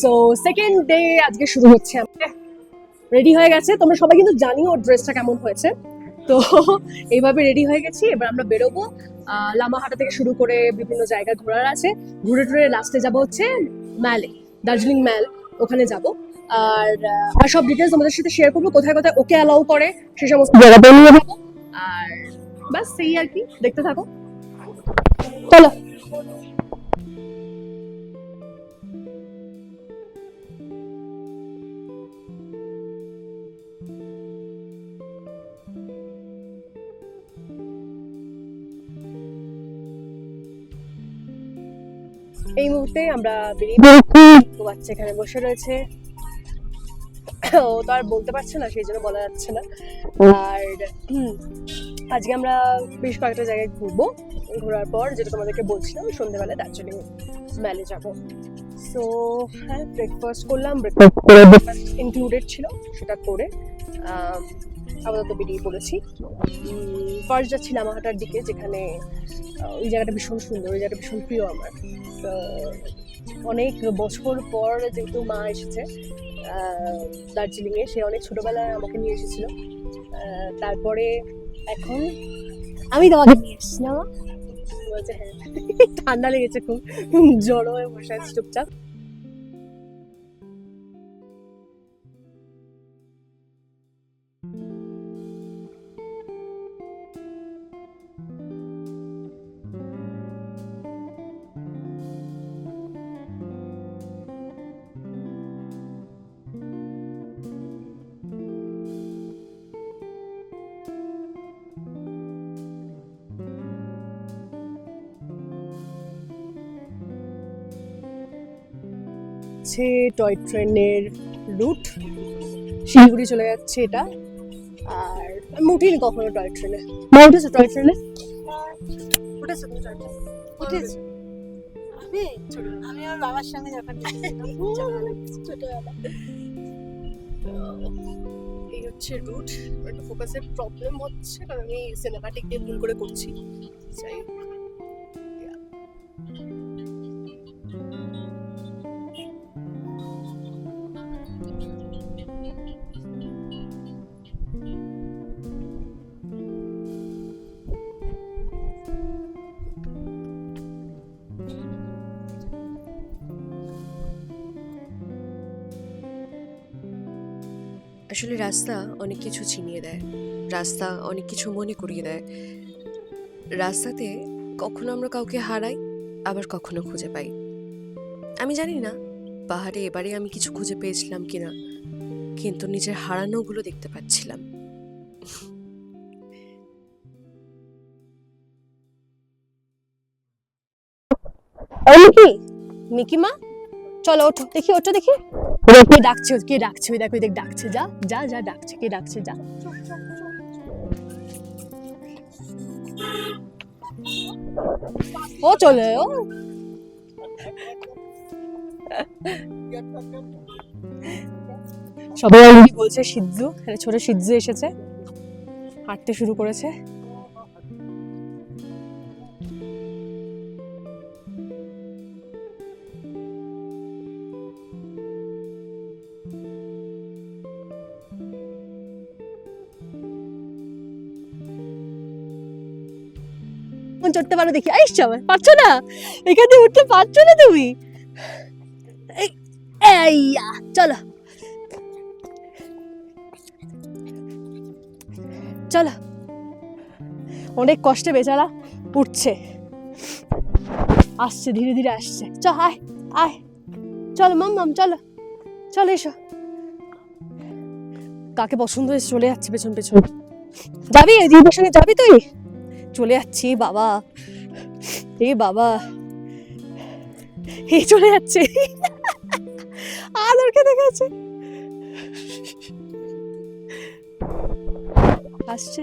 So second day আজকে শুরু হচ্ছে। রেডি হয়ে গেছে। তোমরা সবাই কিন্তু জানিও ওর ড্রেসটা কেমন হয়েছে। তো, এইভাবে রেডি হয়ে গেছি। এবার আমরা বেরোবো। লামাহাটা থেকে শুরু করে বিভিন্ন জায়গায় ঘোরার আছে। ঘুরে টুরে লাস্টে যাব হচ্ছে ম্যালে দার্জিলিং ম্যাল ওখানে যাব। আর আর সব ডিটেলস তোমাদের সাথে শেয়ার করব। কোথায় কোথায় ওকে অ্যালাউ করে, সে সমস্ত জায়গাতে নিয়ে যাব। আর, বাস, সেই আর কি। দেখতে থাকো। চলো। আমরা বেরিয়ে তো বাচ্চা এখানে বসে রয়েছে। ও তো আর বলতে পারছে না সেই জন্য বলা যাচ্ছে না। আর আজকে আমরা বেশ কয়েকটা জায়গায় ঘুরবো। ঘোরার পর যেটা তোমাদেরকে বলছিলাম সন্ধ্যেবেলা দার্জিলিং ম্যালে যাব। সো হ্যাঁ ব্রেকফাস্ট করলাম। ব্রেকফাস্ট ইনক্লুডেড ছিল সেটা করে আপাতত বেরিয়ে পড়েছি। ফার্স্ট যাচ্ছিলাম হাটার দিকে, যেখানে ওই জায়গাটা ভীষণ সুন্দর, ওই জায়গাটা ভীষণ প্রিয় আমার। তো, অনেক বছর পর যেহেতু মা এসেছে দার্জিলিংয়ে, সে অনেক ছোটবেলায় আমাকে নিয়ে এসেছিল। তারপরে এখন আমি তোমাকে নিয়ে এসেছি, না বলছে হ্যাঁ। ঠান্ডা লেগেছে খুব, জড়ো হয়ে বসে চুপচাপ। হচ্ছে টয় ট্রেনের রুট। শিলিগুড়ি চলে যাচ্ছে এটা। আর আমি উঠিনি কখনো টয় ট্রেনে। মা উঠেছো টয় ট্রেনে? উঠেছো ট্রেনে। আমি? আমি আমার বাবার সঙ্গে যখন ছোটবেলা এই হচ্ছে রুট। একটু ফোকাসের প্রবলেম হচ্ছে কারণ আমি সিনেমাটিক দিয়ে ভুল করে করছি। যাই হোক। আসলে রাস্তা অনেক কিছু চিনিয়ে দেয়। রাস্তা অনেক কিছু মনে করিয়ে দেয়। রাস্তাতে কখনো আমরা কাউকে হারাই, আবার কখনো খুঁজে পাই। আমি জানি না পাহাড়ে এবারে আমি কিছু খুঁজে পেয়েছিলাম কিনা, কিন্তু নিজের হারানোগুলো দেখতে পাচ্ছিলাম। মিকি মা? চলো ওঠো। দেখি ওঠো দেখি। কে ডাকছে? কে ডাকছে? ওই দেখো দেখ ডাকছে যা যা যা ডাকছে কে ডাকছে যা। ও চলে ও। সবাই বলছে? সিদ্ধু ছোট সিদ্ধু এসেছে হাঁটতে শুরু করেছে। চড়তে পারো দেখি। আইস চল পারছ না? এখানে উঠতে পারছ না তুমি? চলো। চলো। অনেক কষ্টে বেচারা উঠছে। আসছে, ধীরে ধীরে আসছে। চ, আয় আয়। চলো, মাম মাম, চলো। চলো, এসো। কাকে পছন্দ হয়েছে চলে যাচ্ছে পেছন পেছন। যাবি? দিদির সঙ্গে যাবি তুই? চলে যাচ্ছে বাবা। এ বাবা। হে চলে যাচ্ছে। আদরকে দেখাচ্ছে আসছে।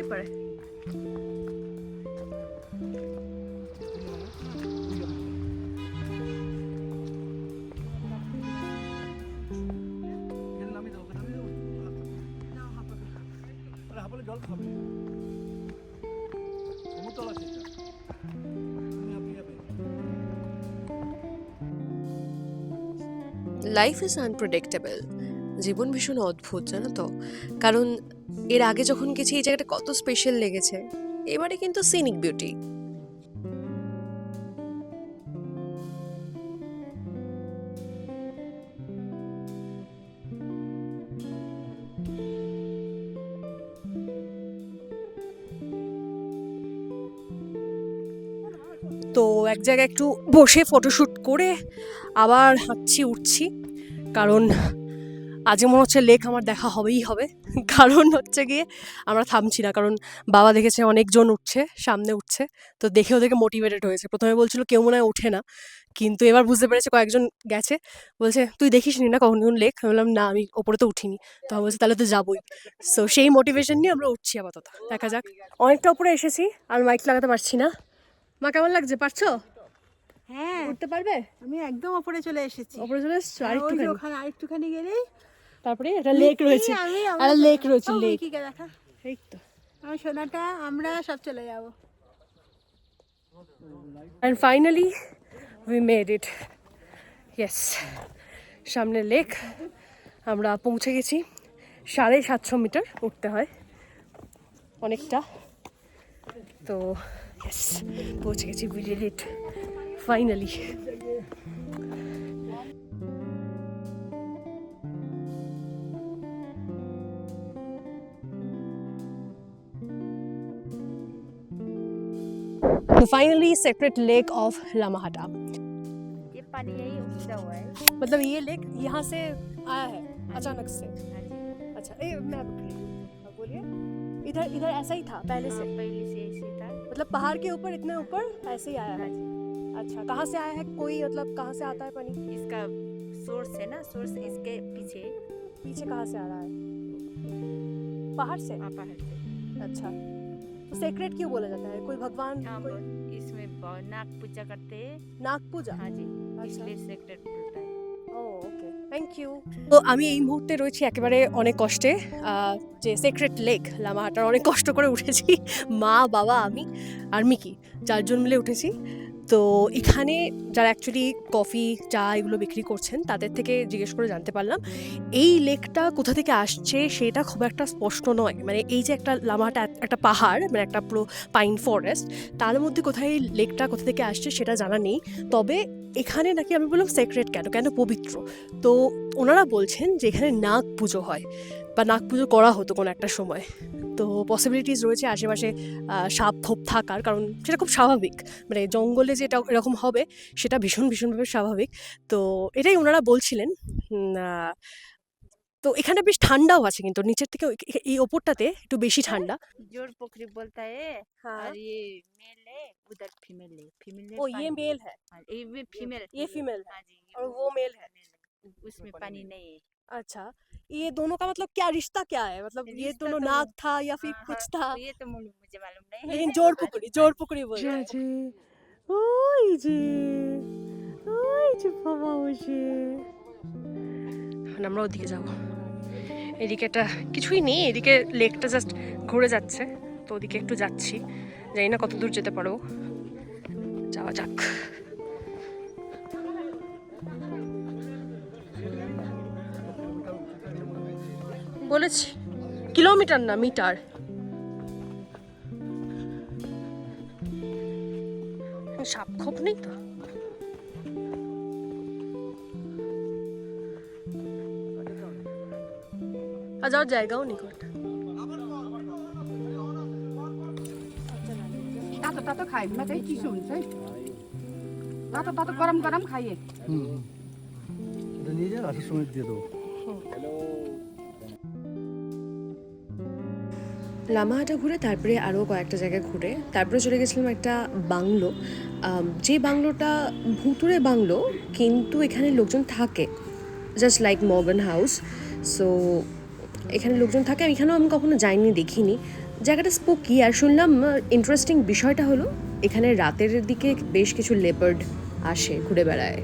করতেই পারে। লাইফ ইজ আনপ্রেডিক্টেবল জীবন ভীষণ অদ্ভুত জানো তো? কারণ এর আগে যখন গেছি, এই জায়গাটা কত স্পেশাল লেগেছে। এবারে কিন্তু সিনিক বিউটি তো এক জায়গায় একটু বসে ফটোশ্যুট করে আবার হাঁটছি, উঠছি। কারণ আজকে মনে হচ্ছে লেক আমার দেখা হবেই হবে। কারণ হচ্ছে গিয়ে আমরা থামছি না কারণ বাবা দেখেছে অনেকজন উঠছে সামনে উঠছে তো দেখে ওদেরকে মোটিভেটেড হয়েছে। প্রথমে বলছিল কেউ মনে হয় ওঠে না কিন্তু এবার বুঝতে পেরেছে কয়েকজন গেছে। বলছে তুই দেখিস নি না কখন লেক? আমি বললাম না আমি ওপরে তো উঠিনি। তো আমি বলছে তাহলে তো যাবোই। সো সেই মোটিভেশন নিয়ে আমরা উঠছি আপাতত। দেখা যাক। অনেকটা উপরে এসেছি আর মাইক লাগাতে পারছি না। মা কেমন লাগছে? পারছ? হ্যাঁ। উঠতে পারবে? আমি একদম ওপরে চলে এসেছি। উপরে চলে এসছো? আর আরেকটুখানি। ওখানে আরেকটুখানি গেলেই তারপরে একটা লেক রয়েছে। আমি আর লেক রয়েছে লেক দেখা। এই তো। আমার সোনাটা আমরা সব চলে যাব। And finally we made it yes সামনে লেক আমরা পৌঁছে গেছি। সাড়ে সাতশো মিটার উঠতে হয়। অনেকটা। তো ইয়েস পৌঁছে গেছি we did it finally finally separate lake of Lamahata ये पानी यही उगता हुआ है। मतलब ये लेक यहाँ से आया है अचानक से। हाँ अच्छा ए मैं हूँ। बोलिए। इधर इधर ऐसा ही था पहले हाँ, से पहले से ऐसे था। मतलब पहाड़ के ऊपर इतने ऊपर ऐसे ही आया हाँ। है अच्छा कहाँ से आया है कोई मतलब कहाँ से आता है पानी? इसका सोर्स है ना सोर्स इसके पीछे। पीछे कहाँ से आ रहा है? पहाड़ से? वहाँ पहाड़ से। अच्छा। तो सेक्रेट क्यों बोला जाता है कोई भगवान हाँ, कोई वो- इसमें ब- नाग पूजा करते हैं নাগ পূজা हाँ जी अच्छा इसलिए सेक्रेट बोलता है ও ওকে থ্যাংক ইউ তো আমি এই মুহূর্তে রয়েছি একেবারে অনেক কষ্টে আহ, যে সেক্রেট লেক লামাহাটার অনেক কষ্ট করে উঠেছি মা বাবা আমি আর মিকি চারজন মিলে উঠেছি তো এখানে যারা অ্যাকচুয়ালি কফি চা এগুলো বিক্রি করছেন, তাদের থেকে জিজ্ঞেস করে জানতে পারলাম, এই লেকটা কোথা থেকে আসছে সেটা খুব একটা স্পষ্ট নয়। মানে এই যে একটা লামাহাটা এক- একটা পাহাড় মানে একটা পুরো পাইন ফরেস্ট তার মধ্যে কোথায় লেকটা কোথা থেকে আসছে সেটা জানা নেই। তবে এখানে নাকি আমি বললাম সেক্রেট কেন? কেন পবিত্র? তো ওনারা বলছেন যে এখানে নাগ পুজো হয়। বা নাগ পুজো করা হতো কোনো একটা সময় তো পসিবিলিটিস রয়েছে আশেপাশে আহ, সাপ খোপ থাকার কারণ সেটা খুব স্বাভাবিক মানে জঙ্গলে যেটা এরকম হবে সেটা ভীষণ ভীষণভাবে স্বাভাবিক তো এটাই ওনারা বলছিলেন উম, আহ, তো এখানে বেশ ঠান্ডাও আছে কিন্তু নিচের থেকে ওই- এই ওপরটাতে একটু বেশি ঠান্ডা जोर पोखरी बोलता है हाँ और ये मेल है उधर फीमेल है फीमेल ओ ये मेल है ये भी फीमेल ये female है हाँ जी ये और वो मेल है उसमें पानी नहीं है अच्छा ये दोनों का मतलब क्या रिश्ता क्या है मतलब ये रिश्ता दोनों तो- नाग था या फिर हाँ, कुछ हाँ, था ये तो मुझे मुझे मालूम नहीं है लेकिन जोर पुकड़ी जोर पुकड़ी बोल रहे हैं। ওই যে ওই যে বাবা বসে এখন আমরা ওদিকে যাব এদিকে একটা কিছুই নেই এদিকে লেকটা জাস্ট ঘুরে যাচ্ছে তো ওদিকে একটু যাচ্ছি জানি না কত দূর যেতে পারবো যাওয়া যাক বলেছি কিলোমিটার না মিটার সাপ খোপ নেই তো আর যাওয়ার জায়গাও নেই কোনটা तातो तातो खायो भने मात्रै चिसो हुन्छ है तातो तातो गरम गरम खाइए হুম এটা নিয়ে যাও আসার সময় দিয়ে দেবো লামাহাটা ঘুরে তারপরে আরও কয়েকটা জায়গায় ঘুরে। তারপরে চলে গেছিলাম একটা বাংলো। যে বাংলোটা ভুতুরে বাংলো, কিন্তু এখানে লোকজন থাকে। Just like Morgan house so এখানে লোকজন থাকে। এখানেও আমি কখনো যাইনি, দেখিনি। জায়গাটা স্পোকি আর শুনলাম ইন্টারেস্টিং বিষয়টা হলো, এখানে রাতের দিকে বেশ কিছু লেপার্ড আসে ঘুরে বেড়ায়।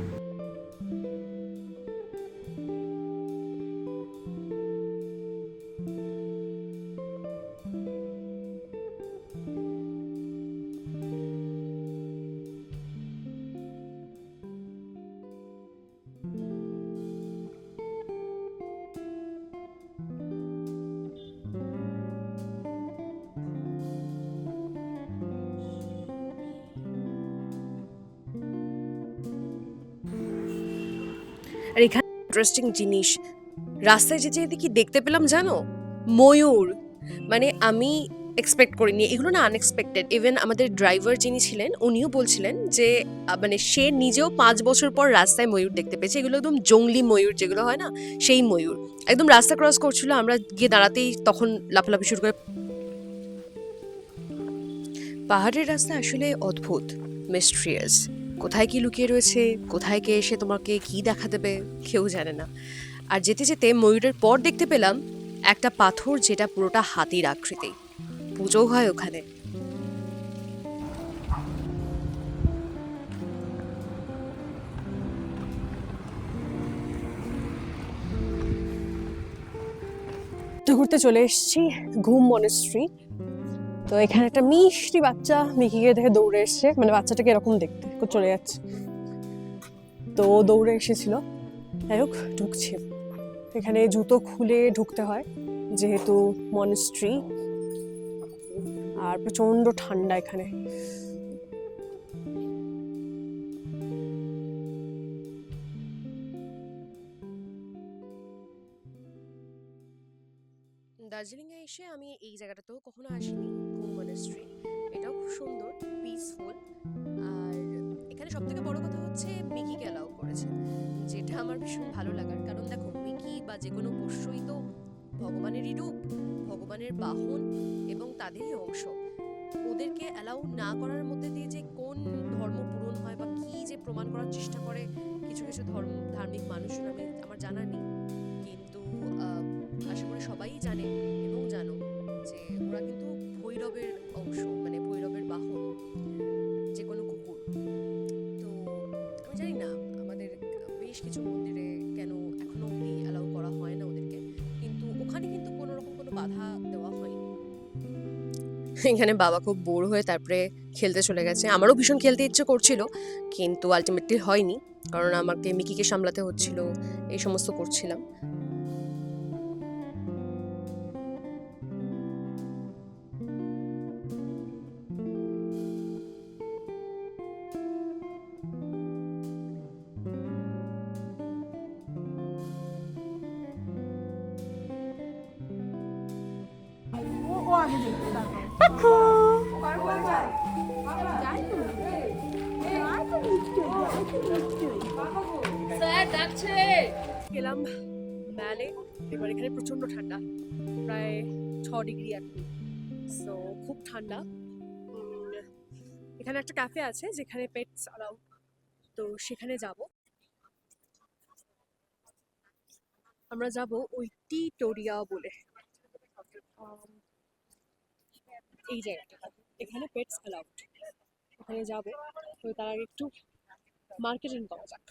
ইন্টারেস্টিং জিনিস। রাস্তায় যেতে যেতে কি দেখতে পেলাম জানো? ময়ূর। মানে আমি এক্সপেক্ট করিনি। এগুলো না আনএক্সপেক্টেড ইভেন আমাদের ড্রাইভার যিনি ছিলেন, উনিও বলছিলেন যে মানে সে নিজেও পাঁচ বছর পর রাস্তায় ময়ূর দেখতে পেয়েছে। এগুলো একদম জঙ্গলি ময়ূর যেগুলো হয় না, সেই ময়ূর। একদম রাস্তা ক্রস করছিল, আমরা গিয়ে দাঁড়াতেই তখন লাফালাফি শুরু করে পাহাড়ের রাস্তা আসলে অদ্ভুত মিস্ট্রিয়াস কোথায় কি লুকিয়ে রয়েছে, কোথায় কে এসে তোমাকে কি দেখা দেবে, কেউ জানে না। আর যেতে যেতে ময়ূরের পর দেখতে পেলাম একটা পাথর যেটা পুরোটা হাতির আকৃতি পুজো হয় ওখানে। ঘুরতে চলে এসেছি ঘুম মনেস্ট্রি তো এখানে একটা মিষ্টি বাচ্চা মিকিকে দেখে দৌড়ে এসছে। মানে বাচ্চাটাকে এরকম দেখতে চলে যাচ্ছে। তো দৌড়ে এসেছিল। যাই হোক, ঢুকছে। এখানে জুতো খুলে ঢুকতে হয়, যেহেতু মনেস্ট্রি আর প্রচণ্ড ঠান্ডা এখানে। দার্জিলিংয়ে এসে আমি এই জায়গাটাতেও কখনো আসিনি। মনেস্ট্রি এটাও খুব সুন্দর পিসফুল আর এখানে সব থেকে বড় কথা হচ্ছে মিকিকে অ্যালাউ করেছে, যেটা আমার ভীষণ ভালো লাগার। কারণ দেখো মিকি বা যে কোনো পশুই তো ভগবানেরই রূপ, ভগবানের বাহন এবং তাদেরই অংশ। ওদেরকে অ্যালাউ না করার মধ্যে দিয়ে যে কোন ধর্ম পূরণ হয় বা কি যে প্রমাণ করার চেষ্টা করে কিছু কিছু ধর্ম, ধার্মিক মানুষজন আমি, আমার জানা নেই। কিন্তু আশা করি সবাই জানে এবং জানো যে ওরা কিন্তু ভৈরবের অংশ মানে ভৈরবের বাহন যে কোনো কুকুর। তো আমি জানি না, আমাদের বেশ কিছু মন্দিরে কেন এখনও অব্দি অ্যালাউ করা হয় না ওদেরকে, কিন্তু ওখানে কিন্তু কোনো রকম কোনো বাধা দেওয়া হয়নি। এখানে বাবা খুব বোর হয়ে তারপরে খেলতে চলে গেছে। আমারও ভীষণ খেলতে ইচ্ছে করছিল, কিন্তু আলটিমেটলি হয়নি, কারণ আমাকে মিকিকে সামলাতে হচ্ছিল, এই সমস্ত করছিলাম। গেলাম ম্যালে এবার এখানে প্রচণ্ড ঠান্ডা প্রায় ছ ডিগ্রি আর কি। সো খুব ঠান্ডা। এখানে একটা ক্যাফে আছে যেখানে পেটস অ্যালাউ তো সেখানে যাব। আমরা যাব ওই টি টোরিয়া বলে। এই জায়গাটা এখানে পেটস অ্যালাউড ওখানে যাব তো তার আগে একটু মার্কেটিং করা যাক